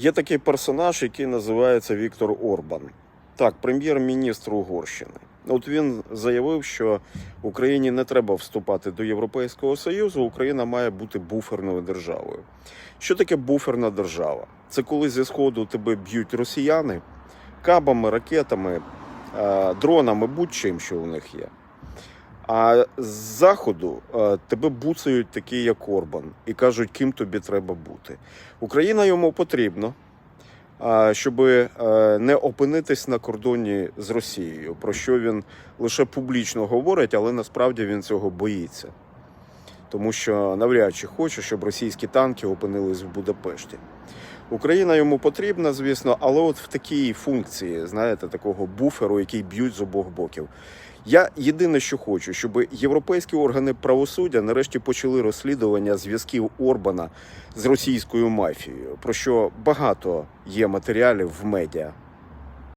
Є такий персонаж, який називається Віктор Орбан. Так, прем'єр-міністр Угорщини. От він заявив, що Україні не треба вступати до Європейського Союзу, Україна має бути буферною державою. Що таке буферна держава? Це коли зі сходу тебе б'ють росіяни кабами, ракетами, дронами, будь-чим, що у них є. А з заходу е, тебе буцають такі, як Орбан, і кажуть, ким тобі треба бути. Україна йому потрібно, щоб не опинитись на кордоні з Росією, про що він лише публічно говорить, але насправді він цього боїться. Тому що навряд чи хоче, щоб російські танки опинились в Будапешті. Україна йому потрібна, звісно, але от в такій функції, знаєте, такого буферу, який б'ють з обох боків. Я єдине, що хочу, щоб європейські органи правосуддя нарешті почали розслідування зв'язків Орбана з російською мафією, про що багато є матеріалів в медіа.